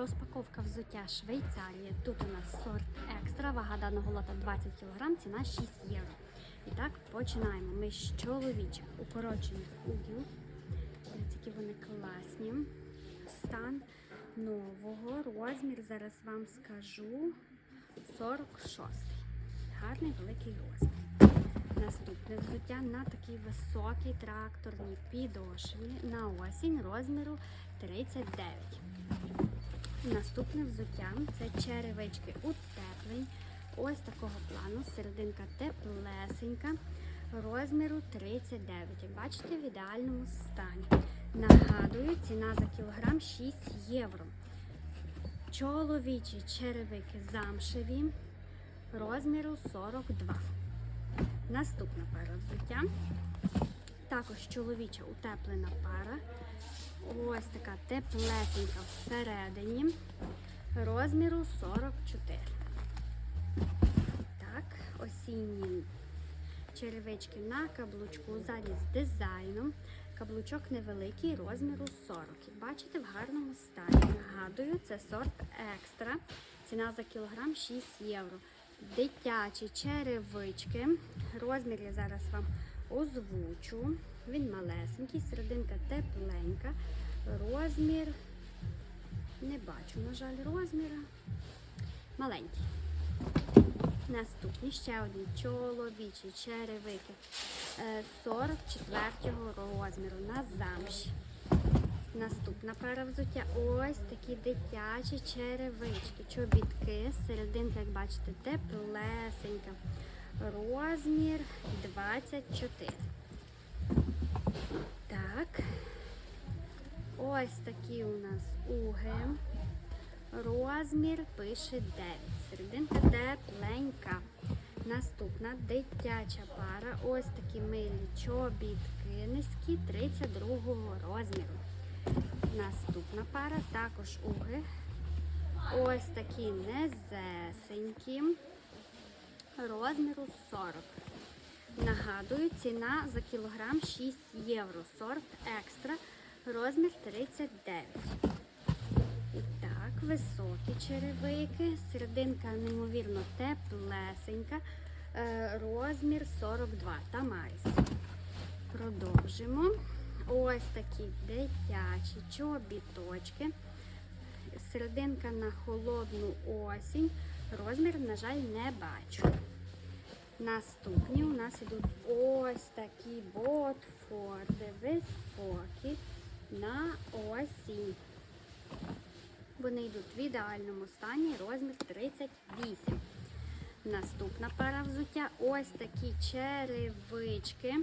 Розпаковка взуття Швейцарія. Тут у нас сорт екстра, вага даного лота 20 кг, ціна 6 євро. І так, починаємо. Ми з чоловічих укорочених. Дивіться, які вони класні. Стан нового. Розмір зараз вам скажу 46. Гарний великий розмір. Наступне взуття на такій високій тракторній підошві на осінь розміру 39. Наступне взуття це черевички утеплень. Ось такого плану. Серединка теплесенька, розміру 39. Як бачите, в ідеальному стані. Нагадую, ціна за кілограм 6 євро. Чоловічі черевики замшеві розміру 42. Наступна пара взуття. Також чоловіча утеплена пара. Ось така теплесенька всередині. Розміру 44. Так, осінні черевички на каблучку ззаді з дизайном. Каблучок невеликий, розміру 40. Як бачите, в гарному стані. Нагадую, це сорт екстра. Ціна за кілограм 6 євро. Дитячі черевички. Розмір я зараз вам озвучу. Він малесенький, серединка тепленька. Розмір. Не бачу, на жаль, розміра. Маленький. Наступні ще одні чоловічі черевики е, 44-го розміру на замші. Наступна пара взуття. Ось такі дитячі черевички, чобітки. Серединка, як бачите, теплесенька. Розмір 24. Так. Ось такі у нас уги. Розмір пише 9. Серединка тепленька. Наступна дитяча пара. Ось такі милі чобітки низькі 32 розміру. Наступна пара також уги. Ось такі незесенькі. Розміру 40. Нагадую, ціна за кілограм 6 євро. Сорт екстра. Розмір 39. І так, високі черевики. Серединка неймовірно теплесенька. Е, Розмір 42. Тамаріс. Продовжимо. Ось такі дитячі чобіточки. Серединка на холодну осінь. Розмір, на жаль, не бачу. Наступні у нас ідуть ось такі ботфорди високі на осінь. Вони йдуть в ідеальному стані, розмір 38. Наступна пара взуття ось такі черевички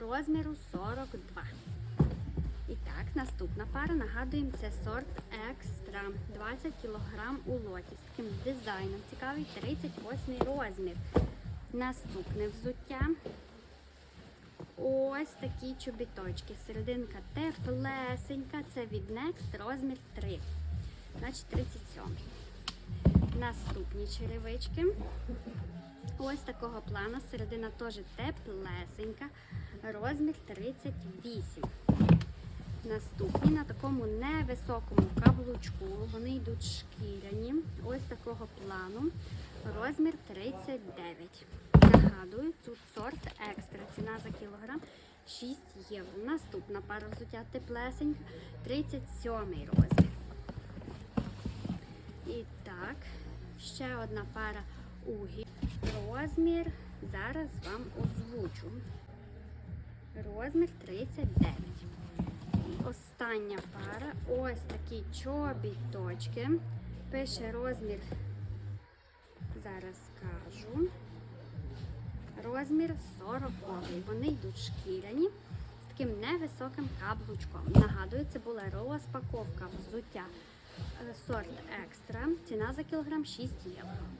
розміру 42. І так, наступна пара, нагадуємо, це сорт екстра. 20 кг у лоті з таким дизайном. Цікавий 38 розмір. Наступне взуття. Ось такі чобіточки. Серединка теплесенька. Це від Next розмір 3. Значить 37. Наступні черевички. Ось такого плану. Середина теж теплесенька. Розмір 38. Наступні на такому невисокому каблучку. Вони йдуть шкіряні. Ось такого плану. Розмір 39. Нагадую, тут сорт екстра. Ціна за кілограм 6 євро. Наступна пара взуття теплесенька, 37 розмір. І так, ще одна пара угів. Розмір зараз вам озвучу. Розмір 39. Остання пара. Ось такі чобіточки. Пише розмір. Зараз скажу. Розмір 40. Вони йдуть шкіряні з таким невисоким каблучком. Нагадую, це була розпаковка взуття е, сорт екстра. Ціна за кілограм 6 євро.